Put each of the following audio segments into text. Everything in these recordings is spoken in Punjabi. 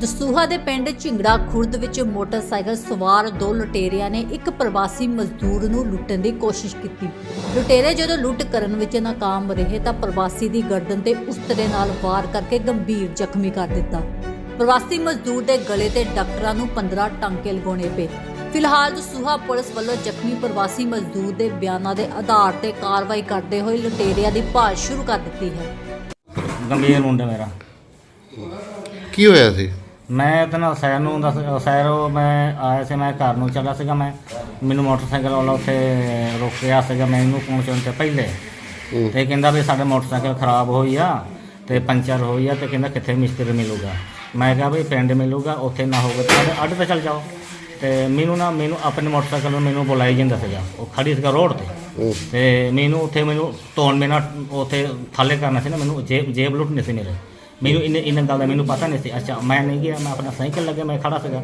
ਦਸੂਹਾ ਦੇ ਪਿੰਡ ਝਿੰਗੜਾ ਖੁਰਦ ਵਿੱਚ ਮੋਟਰਸਾਈਕਲ ਸਵਾਰ ਦੋ ਲੁਟੇਰਿਆਂ ਨੇ ਇੱਕ ਪ੍ਰਵਾਸੀ ਮਜ਼ਦੂਰ ਨੂੰ ਲੁੱਟਣ ਦੀ ਕੋਸ਼ਿਸ਼ ਕੀਤੀ। ਲੁਟੇਰੇ ਜਦੋਂ ਲੁੱਟ ਕਰਨ ਵਿੱਚ ਨਾਕਾਮ ਰਹੇ ਤਾਂ ਪ੍ਰਵਾਸੀ ਦੀ ਗਰਦਨ ਤੇ ਉਸਤਰੇ ਨਾਲ ਵਾਰ ਕਰਕੇ ਗੰਭੀਰ ਜ਼ਖਮੀ ਕਰ ਦਿੱਤਾ। ਪ੍ਰਵਾਸੀ ਮਜ਼ਦੂਰ ਦੇ ਗਲੇ ਤੇ ਡਾਕਟਰਾਂ ਨੂੰ 15 ਟਾਂਕੇ ਲਗਾਉਣੇ ਪਏ। ਫਿਲਹਾਲ ਦਸੂਹਾ ਪੁਲਿਸ ਵੱਲੋਂ ਜ਼ਖਮੀ ਪ੍ਰਵਾਸੀ ਮਜ਼ਦੂਰ ਦੇ ਬਿਆਨਾਂ ਦੇ ਆਧਾਰ ਤੇ ਕਾਰਵਾਈ ਕਰਦੇ ਹੋਏ ਲੁਟੇਰਿਆਂ ਦੀ ਭਾਲ ਸ਼ੁਰੂ ਕਰ ਦਿੱਤੀ ਹੈ। ਗੰਭੀਰ ਮੁੰਡਾ ਮੇਰਾ। ਕੀ ਹੋਇਆ ਸੀ? ਮੈਂ ਤਾਂ ਨਾ ਸੈਰ ਨੂੰ ਦੱਸ ਸੈਰੋਂ ਮੈਂ ਆਇਆ ਸੀ ਮੈਂ ਘਰ ਨੂੰ ਚੱਲਾ ਸੀਗਾ ਮੈਂ। ਮੈਨੂੰ ਮੋਟਰਸਾਈਕਲ ਵਾਲਾ ਉੱਥੇ ਰੋਕਿਆ ਸੀਗਾ ਮੈਨੂੰ ਪਹੁੰਚਣ ਤੋਂ ਪਹਿਲੇ। ਤੇ ਕਹਿੰਦਾ ਵੀ ਸਾਡੇ ਮੋਟਰਸਾਈਕਲ ਖਰਾਬ ਹੋਈ ਆ ਤੇ ਪੰਚਰ ਹੋਈ ਆ ਤੇ ਕਹਿੰਦਾ ਕਿੱਥੇ ਮਿਸਤਰੀ ਮਿਲੂਗਾ। ਮੈਂ ਕਿਹਾ ਵੀ ਪਿੰਡ ਮਿਲੂਗਾ ਉੱਥੇ ਨਾ ਹੋਵੇ ਤਾਂ ਅੱਡ ਤੇ ਚੱਲ ਜਾਓ। ਤੇ ਮੈਨੂੰ ਨਾ ਮੈਨੂੰ ਆਪਣੇ ਮੋਟਰਸਾਈਕਲ ਨੂੰ ਮੈਨੂੰ ਬੁਲਾਈ ਜਾਂਦਾ ਸੀਗਾ ਉਹ ਖੜੀ ਸੀਗਾ ਰੋਡ ਤੇ। ਤੇ ਮੈਨੂੰ ਉੱਥੇ ਮੈਨੂੰ ਤੋੜ ਮੇਨਾ ਉੱਥੇ ਥੱਲੇ ਕਰਨਾ ਸੀ ਨਾ ਮੈਨੂੰ ਜੇਬ ਜੇਬ ਲੁੱਟਣੀ ਸੀ ਮੇਰੇ। ਮੈਨੂੰ ਇਹਨੇ ਇਹਨਾਂ ਗੱਲ ਦਾ ਮੈਨੂੰ ਪਤਾ ਨਹੀਂ ਸੀ ਅੱਛਾ ਮੈਂ ਨਹੀਂ ਗਿਆ ਮੈਂ ਆਪਣਾ ਸਾਈਕਲ ਲੱਗਿਆ ਮੈਂ ਖੜਾ ਸੀਗਾ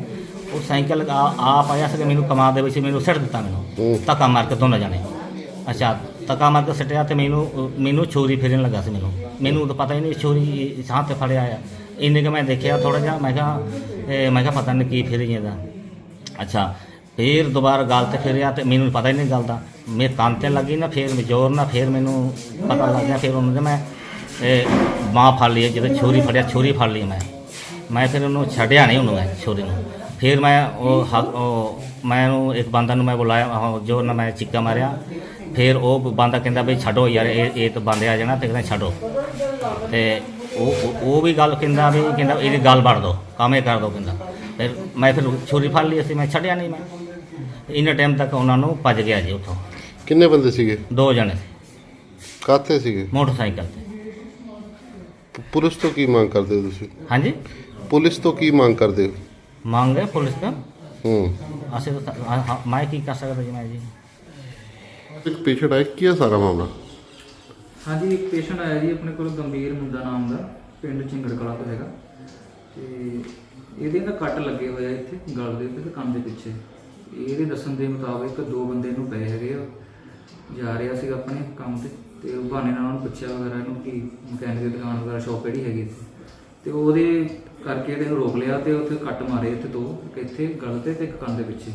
ਉਹ ਸਾਈਕਲ ਆ ਆਪ ਆਇਆ ਸੀਗਾ ਮੈਨੂੰ ਕਮਾ ਦੇ ਵਿੱਚ ਮੈਨੂੰ ਸਿੱਟ ਦਿੱਤਾ ਮੈਨੂੰ। ਧੱਕਾ ਮਾਰ ਕੇ ਦੋਨੋਂ ਜਾਣੇ ਅੱਛਾ ਧੱਕਾ ਮਾਰ ਕੇ ਸਿੱਟਿਆ ਤੇ ਮੈਨੂੰ ਮੈਨੂੰ ਛੁਰੀ ਫੇਰਨ ਲੱਗਾ ਸੀ ਮੈਨੂੰ ਮੈਨੂੰ ਤਾਂ ਪਤਾ ਹੀ ਨਹੀਂ ਛੁਰੀ ਸਾਹ ਤੇ ਫੜਿਆ ਆ ਇੰਨੇ ਕਿ ਮੈਂ ਦੇਖਿਆ ਥੋੜਾ ਜਿਹਾ ਮੈਂ ਕਿਹਾ ਇਹ ਮੈਂ ਕਿਹਾ ਪਤਾ ਨਹੀਂ ਕੀ ਫੇਰੀ ਜਾਂਦਾ ਅੱਛਾ ਫੇਰ ਦੁਬਾਰਾ ਗੱਲ ਤੇ ਫੇਰਿਆ ਤੇ ਮੈਨੂੰ ਪਤਾ ਹੀ ਨਹੀਂ ਗੱਲ ਦਾ ਮੇਰੇ ਕੰਨ ਤੇ ਲੱਗੀ ਨਾ ਫੇਰ ਜ਼ੋਰ ਨਾਲ ਫੇਰ ਮੈਨੂੰ ਪਤਾ ਲੱਗ ਗਿਆ ਫੇਰ ਉਹਨੂੰ ਮੈਂ ਇਹ ਬਾਂਹ ਫੜ ਲਈ ਜਦੋਂ ਛੁਰੀ ਫੜਿਆ ਛੁਰੀ ਫੜ ਲਈ ਮੈਂ। ਮੈਂ ਫਿਰ ਉਹਨੂੰ ਛੱਡਿਆ ਨਹੀਂ ਉਹਨੂੰ ਮੈਂ ਛੁਰੀ ਨੂੰ। ਫਿਰ ਮੈਂ ਉਹ ਹੱਥ- ਉਹ ਮੈਂ ਉਹਨੂੰ ਇੱਕ ਬੰਦਾ ਨੂੰ ਮੈਂ ਬੁਲਾਇਆ ਉਹ ਜ਼ੋਰ ਨਾਲ ਮੈਂ ਚਿੱਕਾ ਮਾਰਿਆ। ਫਿਰ ਉਹ ਬੰਦਾ ਕਹਿੰਦਾ ਵੀ ਛੱਡੋ ਯਾਰ ਇਹ ਇਹ ਤਾਂ ਬੰਦੇ ਆ ਜਾਣਾ ਤੇ ਕਹਿੰਦਾ ਛੱਡੋ। ਤੇ ਉਹ ਉਹ- ਉਹ ਵੀ ਗੱਲ ਕਹਿੰਦਾ ਵੀ ਕਹਿੰਦਾ ਇਹਦੀ ਗੱਲ ਵੜ ਦੋ ਕੰਮ ਇਹ ਕਰ ਦੋ ਕਹਿੰਦਾ। ਫਿਰ ਮੈਂ ਫਿਰ ਛੁਰੀ ਫੜ ਲਈ ਸੀ ਮੈਂ ਛੱਡਿਆ ਨਹੀਂ ਮੈਂ। ਇੰਨੇ ਟਾਈਮ ਤੱਕ ਉਹਨਾਂ ਨੂੰ ਭੱਜ ਗਿਆ ਜੀ ਉੱਥੋਂ। ਕਿੰਨੇ ਬੰਦੇ ਸੀਗੇ? ਦੋ ਜਣੇ। ਸੀ, ਕਾਥੇ ਸੀਗੇ? ਮੋਟਰਸਾਈਕਲ ਤੇ। ਪੁਲਿਸ ਤੋਂ ਕੀ ਮੰਗ ਕਰਦੇ ਹੋ ਤੁਸੀਂ? ਹਾਂਜੀ। ਪੁਲਿਸ ਤੋਂ ਕੀ ਮੰਗ ਕਰਦੇ ਹੋ? ਮੰਗ ਹੈ ਪੁਲਿਸ ਤੋਂ? ਹੂੰ। ਅਸੀਂ ਤਾਂ ਹਾਂ- ਹਾਂ, ਮੈਂ ਕੀ ਕਰ ਸਕਦਾ ਜੀ ਮੈਂ ਜੀ? ਇੱਕ ਪੇਸ਼ੈਂਟ ਆਇਆ ਕੀ ਹੈ ਸਾਰਾ ਮਾਮਲਾ? ਹਾਂਜੀ ਇੱਕ ਪੇਸ਼ੈਂਟ ਆਇਆ ਜੀ ਆਪਣੇ ਕੋਲ ਗੰਭੀਰ ਮੁੰਡਾ ਨਾਮ ਦਾ ਪਿੰਡ ਝਿੰਗੜ ਕਲਾ ਤੋਂ ਹੈਗਾ। ਤੇ ਇਹਦੇ ਨਾ ਕੱਟ ਲੱਗੇ ਹੋਏ ਆ ਇੱਥੇ ਗਲ ਦੇ ਉੱਤੇ ਤੇ ਕੰਨ ਦੇ ਪਿੱਛੇ। ਇਹਦੇ ਦੱਸਣ ਦੇ ਮੁਤਾਬਿਕ ਦੋ ਬੰਦੇ ਨੂੰ ਪਏ ਹੈਗੇ ਆ। ਜਾ ਰਿਹਾ ਸੀਗਾ ਆਪਣੇ ਕੰਮ ਤੇ। ਤੇ ਉਹ ਬਹਾਨੇ ਨਾਲ ਉਹਨੂੰ ਪੁੱਛਿਆ ਵਗੈਰਾ ਇਹਨੂੰ ਕਿ ਮਕੈਨਿਕ ਦੀ ਦੁਕਾਨ ਵਗੈਰਾ ਸ਼ਾਪ ਕਿਹੜੀ ਹੈਗੀ ਇੱਥੇ? ਤੇ ਉਹਦੇ ਕਰਕੇ ਇਹਨੂੰ ਰੋਕ ਲਿਆ ਤੇ ਉੱਥੇ ਕੱਟ ਮਾਰੇ ਇੱਥੇ ਦੋ ਇੱਕ ਇੱਥੇ ਗਲ ਤੇ ਤੇ ਇੱਕ ਕੰਨ ਦੇ ਪਿੱਛੇ।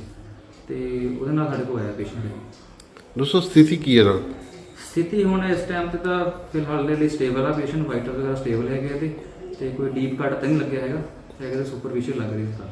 ਤੇ ਉਹਦੇ ਨਾਲ ਸਾਡੇ ਕੋਲ ਆਇਆ ਪੇਸ਼ੈਂਟ ਦੋਸਤੋ ਸਥਿਤੀ ਕੀ ਹੈ ਨਾ ਸਥਿਤੀ ਹੁਣ ਇਸ ਟਾਈਮ ਤੇ ਤਾਂ ਫਿਲਹਾਲ ਦੇ ਲਈ ਸਟੇਬਲ ਆ ਪੇਸ਼ੈਂਟ ਵਾਈਟਲ ਵਗੈਰਾ ਸਟੇਬਲ ਹੈਗੇ ਆ ਤੇ ਤੇ ਕੋਈ ਡੀਪ ਕੱਟ ਤਾਂ ਨਹੀਂ ਲੱਗਿਆ ਹੈਗਾ ਹੈਗਾ ਤਾਂ ਸੁਪਰਫੀਸ਼ੀਅਲ ਲੱਗ ਰਹੀ ਹੈ।